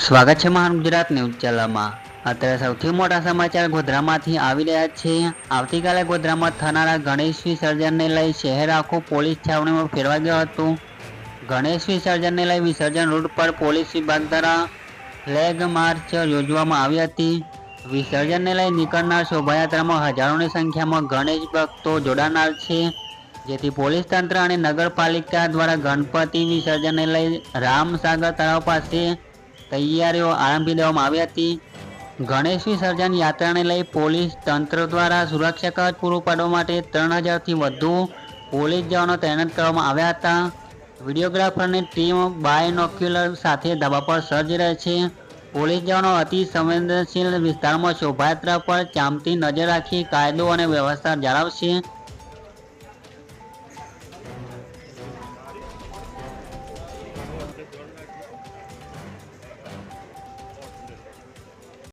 સ્વાગત છે મહાન ગુજરાત ન્યૂઝ અત્યારે સૌથી મોટા સમાચાર ગોધરામાંથી આવી રહ્યા છે. આવતીકાલે ગોધરામાં થનારા ગણેશ વિસર્જનને લઈ શહેર આખું પોલીસ છાવણીમાં ફેરવાઈ ગયું હતું. ગણેશ વિસર્જનને લઈ વિસર્જન રૂટ પર પોલીસ વિભાગ દ્વારા ફ્લેગ માર્ચ યોજવામાં આવી હતી. વિસર્જનને લઈ નીકળનાર શોભાયાત્રામાં હજારોની સંખ્યામાં ગણેશ ભક્તો જોડાનાર છે. જેથી પોલીસ તંત્ર અને નગરપાલિકા દ્વારા ગણપતિ વિસર્જનને લઈ રામસાગર તળાવ પાસે તૈયારીઓ આરંભી દેવામાં આવી હતી. ગણેશ વિસર્જન યાત્રાને લઈ પોલીસ તંત્ર દ્વારા સુરક્ષા કવચ પૂરું પાડવા માટે ત્રણ હજારથી વધુ પોલીસ જવાનો તૈનાત કરવામાં આવ્યા હતા. વિડીયોગ્રાફરની ટીમ બાયનોક્યુલર સાથે ધાબા પર સર્જ રહે છે. પોલીસ જવાનો અતિ સંવેદનશીલ વિસ્તારમાં શોભાયાત્રા પર ચાંપતી નજર રાખી કાયદો અને વ્યવસ્થા જાળવશે.